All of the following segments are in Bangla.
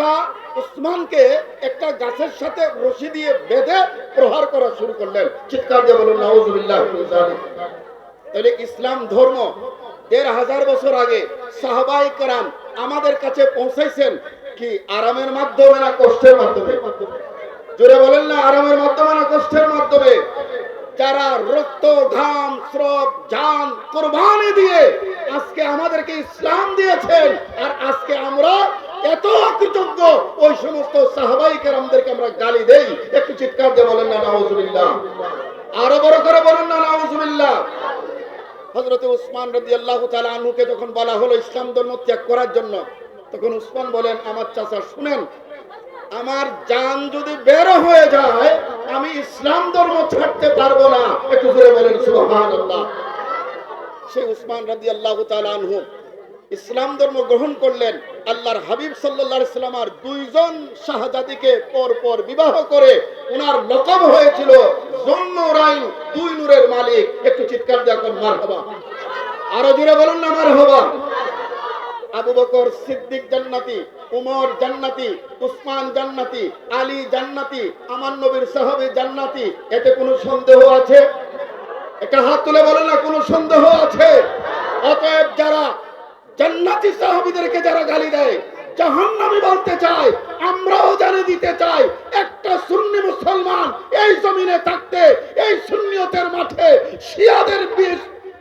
চাচা উসমানকে একটা গাছের সাথে রশি দিয়ে বেঁধে প্রহার করা শুরু করলেন। চিৎকার দিয়ে বলুন, নাউজুবিল্লাহ তাহলে ইসলাম ধর্ম দেড় হাজার বছর আগে সাহাবাই কারাম আমাদের কাছে পৌঁছাইছেন কি আরামের মাধ্যমে না কষ্টের মাধ্যমে? জোরে বলেন না, আরামের মাধ্যমে না কষ্টের মাধ্যমে? যারা রক্ত, ঘাম, স্রব, জান, কোরবানি দিয়ে আজকে আমাদেরকে ইসলাম দিয়েছেন, আর আজকে আমরা এত কৃতজ্ঞ। ওই সমস্ত সাহাবাই কেরামদেরকে আমরা গালি দেই। একটু চিৎকার দিয়ে বলেন না, নাউজুবিল্লাহ। আরও বড় করে বলেন না, নাউজুবিল্লাহ। হজরত উসমান রদি আল্লাহ আনুকে যখন বলা হলো ইসলাম ধর্ম ত্যাগ করার জন্য, তখন উসমান বলেন, আমার চাচা, শুনেন, আমার জান যদি বের হয়ে যায়, আমি ইসলাম ধর্ম ছাড়তে পারব না। একটু জোরে বলেন, সুবহানাল্লাহ। সেই উসমান রাদি আল্লাহ আনহু ইসলাম ধর্ম গ্রহণ করলেন, আল্লাহর হাবিব সাল্লাহ সাল্লামার দুইজন শাহজাদিকে পর পর বিবাহ করে ওনার লকব হয়েছিল জন্নুরাইন দুই নূরের মালিক। একটু চিৎকার দিয়ে এখন মার হবা আরও জোরে বলুন না মার হবা আবু বকর সিদ্দিক জান্নাতি, উমর জান্নাতি, উসমান জান্নাতি, আলী জান্নাতি, আমার নবীর সাহাবী জান্নাতি, এতে কোনো সন্দেহ আছে? একটা হাত তুলে বলেন না, কোনো সন্দেহ আছে? অতএব যারা জান্নাতি যারা গালি দেয়, জাহান্নামী বলতে চায়, আমরাও দিতে চাই, একটা সুন্নি মুসলমান এই জমিনে থাকতে, এই সুন্নিয়তের মাঠে শিয়াদের বিষ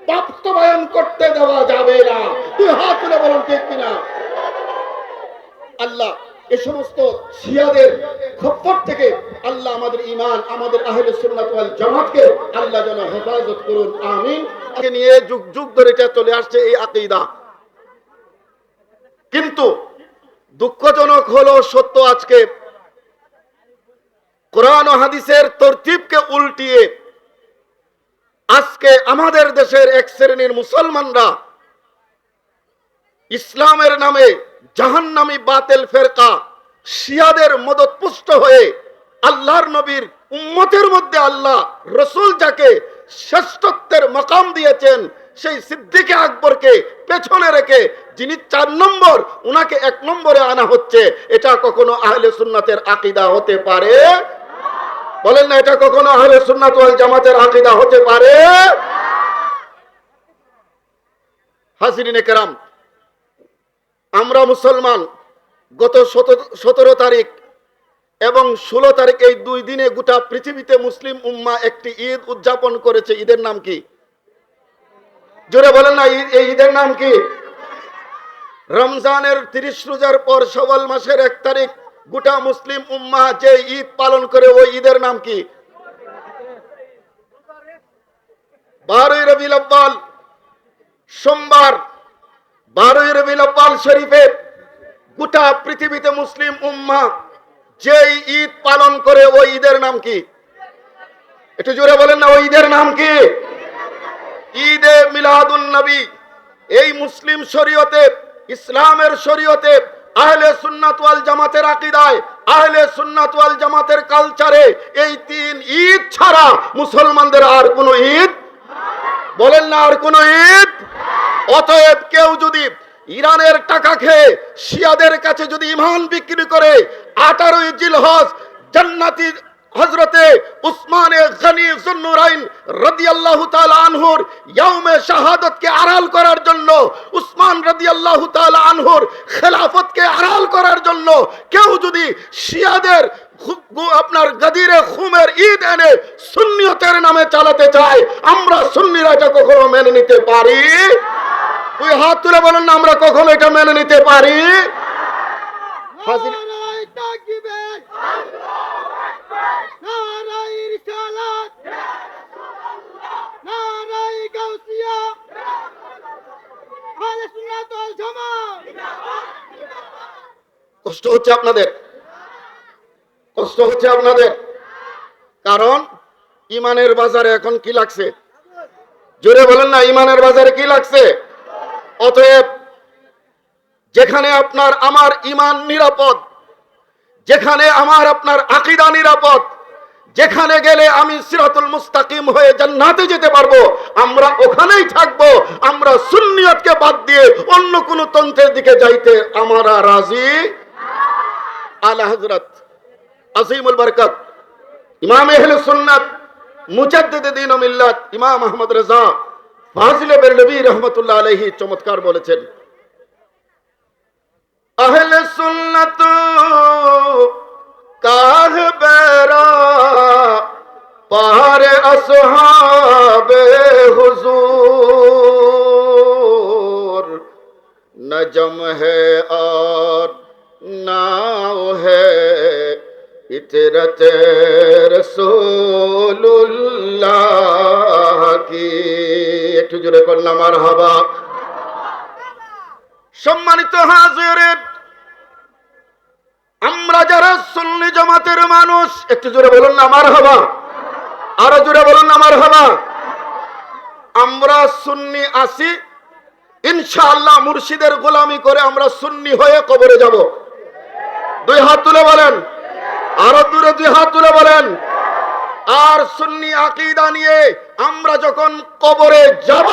বাস্তবায়ন করতে দেওয়া যাবে না। তুই তুলে বলুন ঠিক কিনা? আল্লাহ এ সমস্ত শিয়াদের খপ্পর থেকে আল্লাহ আমাদের ইমান আমাদের আহলে সুন্নাত ওয়াল জামাতকে আল্লাহ যেন হেফাজত করুন, আমিন। নিয়ে যুগ যুগ ধরে চলে আসছে এই আকীদা। কিন্তু দুঃখজনক হলো সত্য আজকে। কোরআন হাদিসের তরতিবকে উল্টিয়ে আজকে আমাদের দেশের এক শ্রেণির মুসলমানরা ইসলামের নামে জাহান্নামী বাতেল ফেরকা, শিয়াদের মদতপুষ্ট হয়ে আল্লাহর নবীর উম্মতের মধ্যে আল্লাহ রসুল যাকে শ্রেষ্ঠত্বের মকাম দিয়েছেন সেই সিদ্দিকে আকবরকে পেছনে রেখে যিনি চার নম্বর, উনাকে এক নম্বরে আনা হচ্ছে, এটা কখনো আহলে সুন্নাতের আকিদা হতে পারে? বলেন না, এটা কখনো আহলে সুন্নাত ওয়াল জামাতের আকিদা হতে পারে? হাসিরিনে কেরাম, আমরা মুসলমান গত সতেরো তারিখ এবং ষোলো তারিখ এই দুই দিনে গোটা পৃথিবীতে মুসলিম উম্মা একটি ঈদ উদযাপন করেছে। ঈদের নাম কি? জোরে বলেন না এই ঈদের নাম কি? রমজানের তিরিশ রোজার পর সওয়াল মাসের এক তারিখ, গোটা মুসলিম উম্মা যে ঈদ পালন করে, ওই ঈদের নাম কি? বারোই রবি আব্বাল সোমবার, বারোই রবি আব্বাল শরীফে গোটা পৃথিবীতে মুসলিম উম্মা যেই ঈদ পালন করে, ওই ঈদের নাম কি? একটু জোরে বলেন না, ওই ঈদের নাম কি? ঈদে মিলাদুন নবী। এই মুসলিম শরীয়তে, ইসলামের শরীয়তে, আহলে সুন্নাত ওয়াল জামাতের আকীদায়, আহলে সুন্নাত ওয়াল জামাতের কালচারে এই তিন ঈদ ছাড়া মুসলমানদের আর কোনো ঈদ? বলেন না আর কোন ঈদ? অতএব কেউ যদি ইরানের টাকা খেয়ে শিয়াদের কাছে যদি ইমান বিক্রি করে, আঠারোই জিলহজ জান্নাতি হজরতে উসমানে গনি জুন্নুরাইন আড়াল করার জন্য, উসমান খেলাফতকে আড়াল করার জন্য কেউ যদি শিয়াদের আপনার গাদিরে খুমের ঈদ এনে সুন্নিয়তের নামে চালাতে চায়, আমরা সুন্নিরা এটা কখনো মেনে নিতে পারি? তুই হাত তুলে বলেন না, আমরা কখনো এটা মেনে নিতে পারি? হাজির কষ্ট হচ্ছে আপনাদের। কষ্ট হচ্ছে আপনাদের। কারণ ইমানের বাজারে এখন কি লাগছে? জোরে বলেন না, ইমানের বাজারে কি লাগছে? অতএব যেখানে আপনার, আমার ইমান নিরাপদ যেখানে আমার আপনার আকিদা নিরাপদ, যেখানে গেলে আমি সিরাতুল মুস্তাকিম হয়ে জান্নাতে যেতে পারব, আমরা ওখানেই থাকব, আমরা সুন্নিয়তকে বাদ দিয়ে অন্য কোন তন্ত্রের দিকে যাইতে আমরা রাজি আলা হজরত আজিমুল বরকত, ইমাম আহলে সুন্নাত, মুজাদ্দিদ দ্বীন ও মিল্লাত, ইমাম আহমদ রেজা, ফাজিলে বেরলভী রহমতুল্লাহ আলাইহি চমৎকার বলেছেন। আহলে সুন্নত কাহ বেরা পাহাড়ে আসহাবে হুজুর। নজম হে আর নাও হে ইতরতে রসুল্লাহ কি? একটু জোরে করলাম আর হবা সম্মানিত হাজিরের আমরা যারা সুন্নি জামাতের মানুষ, একটু জোরে বলুন না আমার হবা আরও জোরে বলুন না আমার হবা আমরা সুন্নি আসি ইনশাআল্লাহ মুর্শিদের গোলামি করে আমরা সুন্নি হয়ে কবরে যাব। দুই হাত তুলে বলেন, আরও দূরে দুই হাত তুলে বলেন। আর সুন্নি আকিদা নিয়ে আমরা যখন কবরে যাব,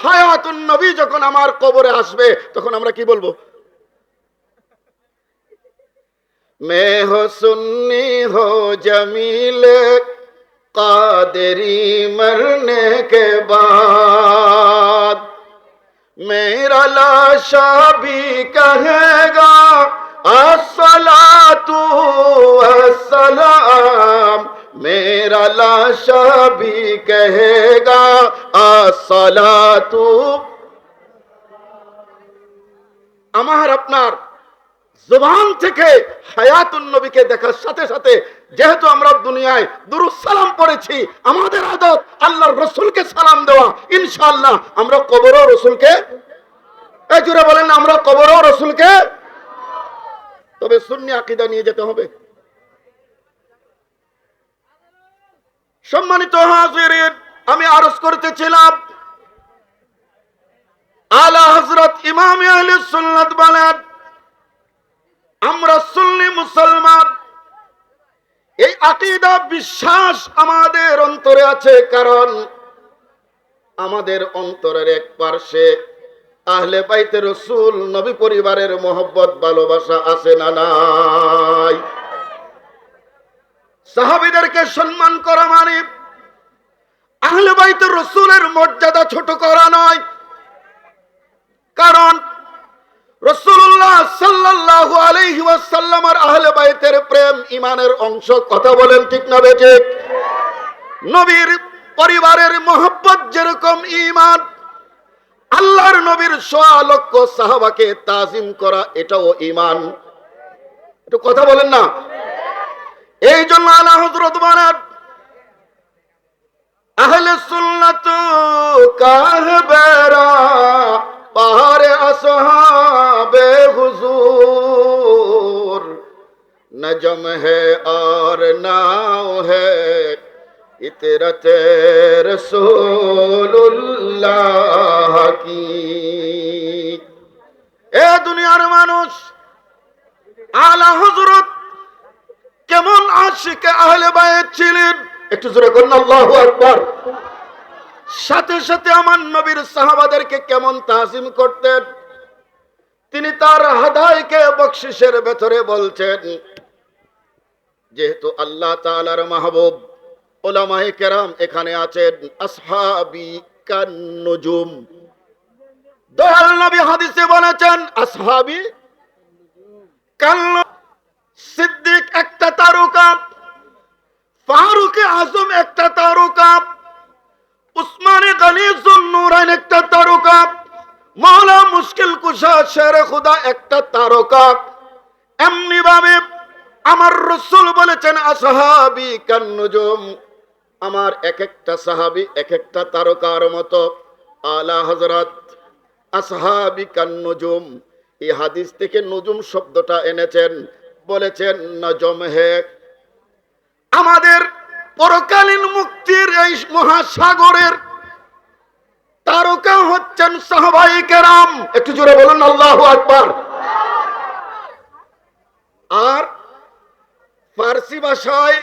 হায়াতুন নবী যখন আমার কবরে আসবে, তখন আমরা কি বলব? میں ہو سنی ہو جمیل قادری مرنے کے بعد۔ میرا لاشا بھی کہے گا اصلا تو السلام میرا لاشا بھی کہے گا اصلا تو আমার আপনার জবান থেকে হায়াতুন নবীকে দেখার সাথে সাথে, যেহেতু আমরা দুনিয়ায় সালাম পড়েছি, আমাদের আদত আল্লাহর রসুলকে সালাম দেওয়া। ইনশাআল্লাহ আমরা কবরও রসুলকে এই জুড়ে বলেন, আমরা কবরও রসুলকে তবে সুন্নি আকিদা নিয়ে যেতে হবে। সম্মানিত হাজিরিন, আমি আরজ করতেছিলাম, আলা হজরত ইমাম আহলে সুন্নাত বলেন আমরা সুন্নি মুসলমান। এই আকিদা বিশ্বাস আমাদের অন্তরে আছে, কারণ আমাদের অন্তরের এক পার্শ্বে আহলে বাইতে রসুল, নবী পরিবারের মোহব্বত, ভালোবাসা আছে না নাই? সাহাবিদেরকে সম্মান করা মানে আহলে বাইতে রসুলের মর্যাদা ছোট করা নয়। কারণ সাহাবাকে তাজিম করা এটাও ইমান একটু কথা বলেন না। এই জন্য আল্লাহ হজরত আহলে পাহাড়ে আসহাবে নজম হে আর নাও হে ইতরতে রসুল্লাহ কি এ দুনিয়ার মানুষ আলা হজরত কেমন আশিকে আহলে বায়েত ছিলেন? একটু জোরে করুন আল্লাহু আকবার। সাথে সাথে আমার নবীর সাহাবাদেরকে কেমন তাজিম করতেন? তিনি তার হাদাইকে বকশিসের ভেতরে বলছেন যেহেতু আল্লাহ তাআলার মাহবুব, ওলামায়ে কেরাম এখানে আছেন, আসহাবি কান্নুজুম। দয়াল নবী হাদিসে বলেছেন, আসহাবি কান্ন সিদ্দিক একটা তারকা, ফারুক আজম একটা তারকা, উসমানে গনি জুন্নুরাইন একটা তারকা, মাওলা মুশকিল কুশা শের খুদা একটা তারকা। এমনি ভাবে আমার রসুল বলেছেন, আসহাবি কান্নজম। আমার এক একটা সাহাবি এক একটা তারকার মতো, আলা হজরত আসহাবি কান্নুজুম। এই হাদিস থেকে নজুম শব্দটা এনেছেন, বলেছেন, নজম হে। আমাদের পরকালীন মুক্তির এই মহাসাগরের তারকা হচ্ছেন সাহবাই কেরাম। একটু জোরে বলুন, আল্লাহ আকবার। আর ফার্সি ভাষায়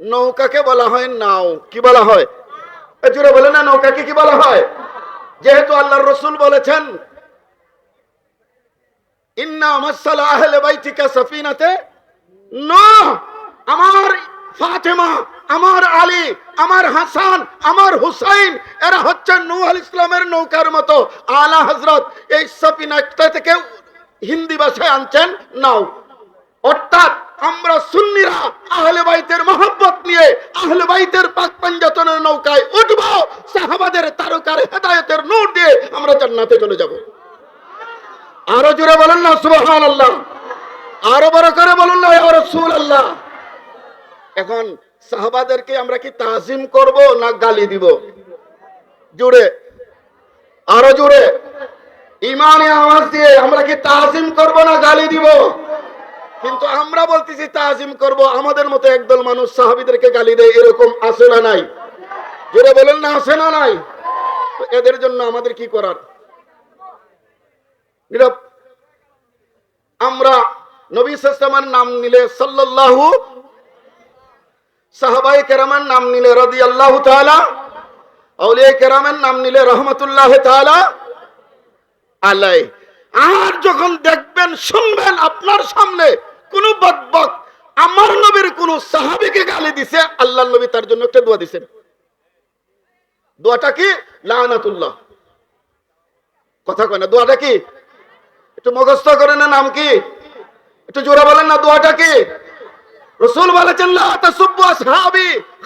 নৌকাকে বলা হয় নাও। কি বলা হয়? জোরে বলে না, নৌকাকে কি বলা হয়? যেহেতু আল্লাহর রসুল বলেছেন না আমার ফাতেমা, আমার আলী, আমার হাসান, আমার হুসাইন, এরা হচ্ছে নূহ আল ইসলামের নৌকার মতো। আলা হজরত এই থেকে হিন্দি ভাষায় আনছেন নাও। অর্থাৎ আমরা সুন্নিরা আহলে বাইতের মহব্বত নিয়ে আহলে বাইতের পাক পাঞ্জাতনের নৌকায় উঠব, সাহাবাদের তারকার হেদায়েতের নূর দিয়ে আমরা জান্নাতে চলে যাব। আরও জোরে বলেন না, সুবহানাল্লাহ। আরও বড় করে বলুন না, ইয়া রাসূলুল্লাহ। এখন সাহাবাদেরকে আমরা কি তাজিম করব না গালি দিব? জোরে, আরও জোরে। ইমানে আওয়াজ দিয়ে আমরা কি তাজিম করব না গালি দিব? কিন্তু আমরা বলতেছি তাজিম করব, আমাদের মতো একদল মানুষ সাহাবিদেরকে গালি দেয়, এরকম আছে না নাই? জোরে বলেন না, আছে না নাই? এদের জন্য আমাদের কি করার? আমরা নবী সাল্লামের নাম নিলে সাল্লাল্লাহু সাহাবাই কেরামের নাম নিলে রদি আল্লাহ আউলিয়া কেরামের নাম নিলে রহমতুল্লাহ তাআলা আলাই আর যখন দেখবেন, শুনবেন আপনার সামনে কোন বদবক আমার নবীর কোন সাহাবীকে গালি দিছে আল্লাহ নবী তার জন্য একটা দোয়া দিছেন। দোয়াটা কি? লানাতুল্লাহ। কথা কয় না, দোয়াটা কি? একটু মুখস্থ করে না, নাম কি? একটু জোরে বলেন না, দোয়াটা কি? রসুল বলেছেন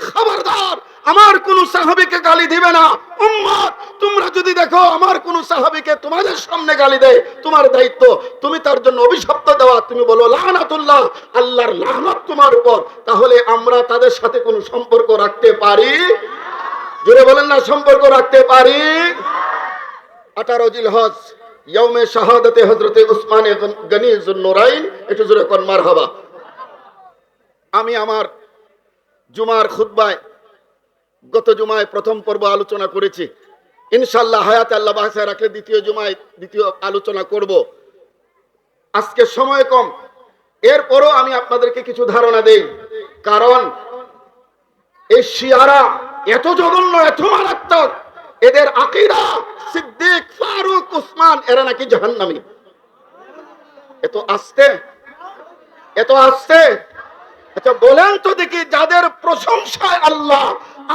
খবরদার। আমার কোন সাহাবীকে গালি দিবে না। উম্মত তোমরা যদি দেখো আমার কোন সাহাবীকে তোমাদের সামনে গালি দেয়, তোমার দায়িত্ব, তুমি তার জন্য অভিশপ্ত দেওয়া, তুমি বলো, লানাতুল্লাহ, আল্লাহর লানত তোমার উপর। তাহলে আমরা তাদের সাথে কোনো সম্পর্ক রাখতে পারি? জোরে বলেন না, সম্পর্ক রাখতে পারি? আঠারো জিল হজ ইয়মে শাহাদতে হজরতে উসমানে গনি জুন্নুরাইন একটু জোরে কন মার হবা আমি আমার জুমার খুতবায়, গত জুমায় প্রথম পর্ব আলোচনা করেছি। ইনশাল্লাহ হায়াত আল্লাহ বাসায় রাখলে দ্বিতীয় জুমায় দ্বিতীয় আলোচনা করব। আজকে সময় কম। এরপরও আমি আপনাদেরকে কিছু ধারণা দেই। কারণ এই শিয়ারা এত জঘন্য, এত মারাত্মক, এদের আকিরা সিদ্দিক, ফারুক, উসমান, এরা নাকি জাহান্নামী। এত আসতে এত আসতে আচ্ছা বলেন তো দেখি যাদের প্রশংসায় আল্লাহ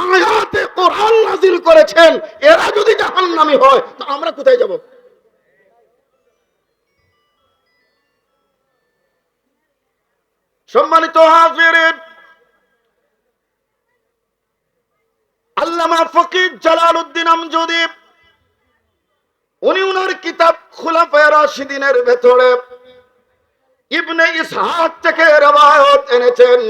আয়াতে কোরআন নাজিল করেছেন, এরা যদি জাহান্নামী হয়, তো আমরা কোথায় যাব? সম্মানিত হাজিরিন, আল্লামা ফকির জালাল উদ্দিন আমজুদি, উনি উনার কিতাব খুলাফায়ে রাশিদিনের ভেতরে ইবনে ইসহাক থেকে রবায়ত এনেছেন।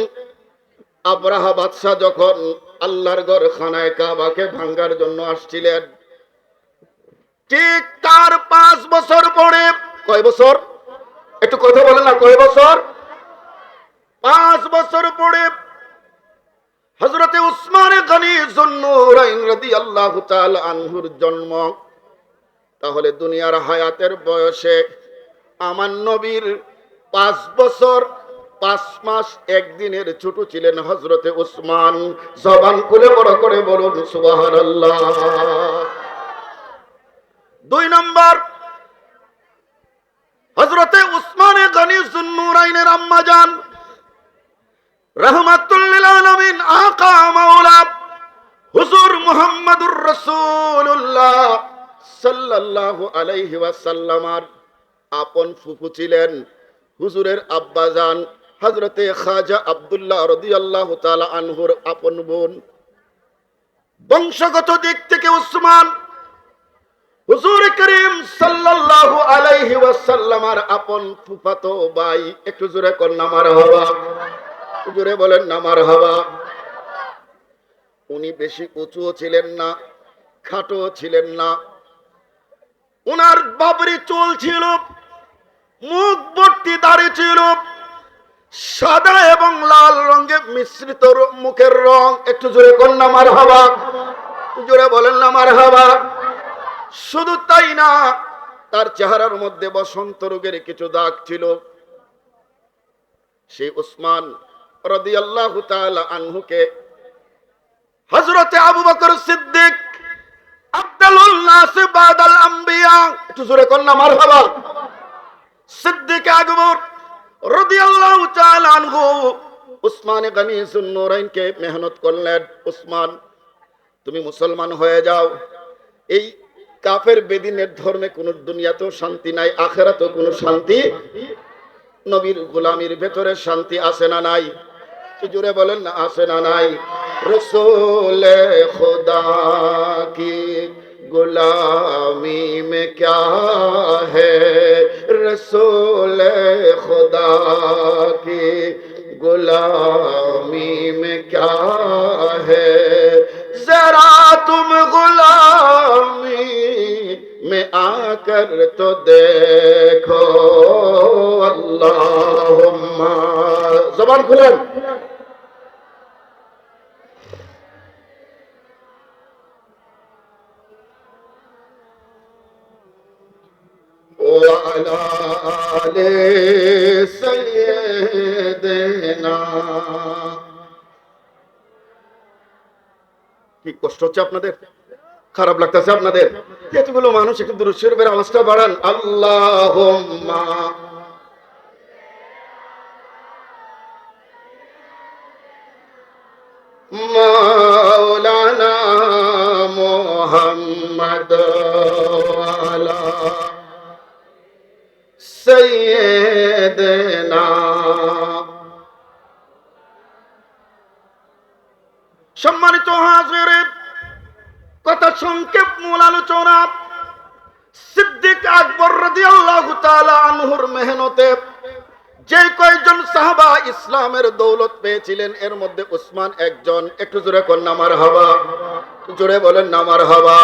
আব্রাহা বাদশাহ যখন আল্লাহর ঘর খানায় কাবাকে ভাঙ্গার জন্য আসছিলেন। ঠিক তার পাঁচ বছর পরে, কয় বছর? একটু কথা বলেন না, কয় বছর? পাঁচ বছর পরে হজরতে উসমানে গনি জন্নুরাইন রাদিয়াল্লাহু তাআলা আনহুর জন্ম। তাহলে দুনিয়ার হায়াতের বয়সে আমার নবীর পাঁচ বছর পাঁচ মাস একদিনের ছোট ছিলেন হজরতে জবান খুলে বড় করে বলুন দুই নম্বর হজরতে উসমানে আম্মা যান। আকা মাওলা হুজুর মুহাম্মদুর সাল্লাল্লাহু আলাইহি ওয়াসাল্লামার আপন ফুফু ছিলেন হুজুরের আব্বাজান হযরতে খাজা আব্দুল্লাহ রাদিয়াল্লাহু তাআলা আনহুর আপন বোন। বংশগত দিক থেকে উসমান, হুজুর করিম সাল্লাল্লাহু আলাইহি ওয়াসাল্লামার আপন ফুফাতো ভাই, একটু জোরে নামার জোরে বলেন, নামার হবা। উনি বেশি উঁচুও ছিলেন না, খাটো ছিলেন না। উনার বাবরি চুল ছিল, মুখ ভর্তি দাড়ি ছিল। সাদা এবং লাল রঙে মিশ্রিত মুখের রং। একটু জোরে কর নামার হবা জোরে বলেন নামার হবা শুধু তাই না, তার চেহারার মধ্যে বসন্ত রোগের কিছু দাগ ছিল। সেই উসমান আনহুকে হযরতে আবু বকর সিদ্দিক আফদালুল নাস বাদাল আম্বিয়া, একটু জোরে না মারহাবা? সিদ্দিক আকবর রাদিয়াল্লাহু মেহনত করলেন। উসমান, তুমি মুসলমান হয়ে যাও। এই কাফের বেদিনের ধর্মে কোন দুনিয়াতেও শান্তি নাই, আখেরাতেও কোনো শান্তি নবীর গোলামির ভেতরে শান্তি আসে না নাই। জোরে বলেন না, আসে না নাই। রসোল খোদা কি غلامی میں کیا ہے رسول خدا کی؟ غلامی میں کیا ہے؟ ذرا تم غلامی میں آ کر تو دیکھو اللہ زبان کھلن۔ وعلى آل سيدنا কি কষ্ট হচ্ছে আপনাদের খারাপ লাগতেছে আপনাদের এতগুলো মানুষ একটু দুরুশ্বরের আওয়াজটা বাড়ান আল্লাহ মাওলানা মোহাম্মদ আলা সৈয়দনা। সম্মানিত হাজিরের কথা সংক্ষেপ মূল আলোচনা। সিদ্দিক আকবর রাদিয়াল্লাহু তাআলা আনহুর মেহনতে যে কয়জন সাহাবা ইসলামের দৌলত পেয়েছিলেন, এর মধ্যে উসমান একজন। একটু জোরে কর নামার হাবা। জোরে বলেন, নামার হাবা।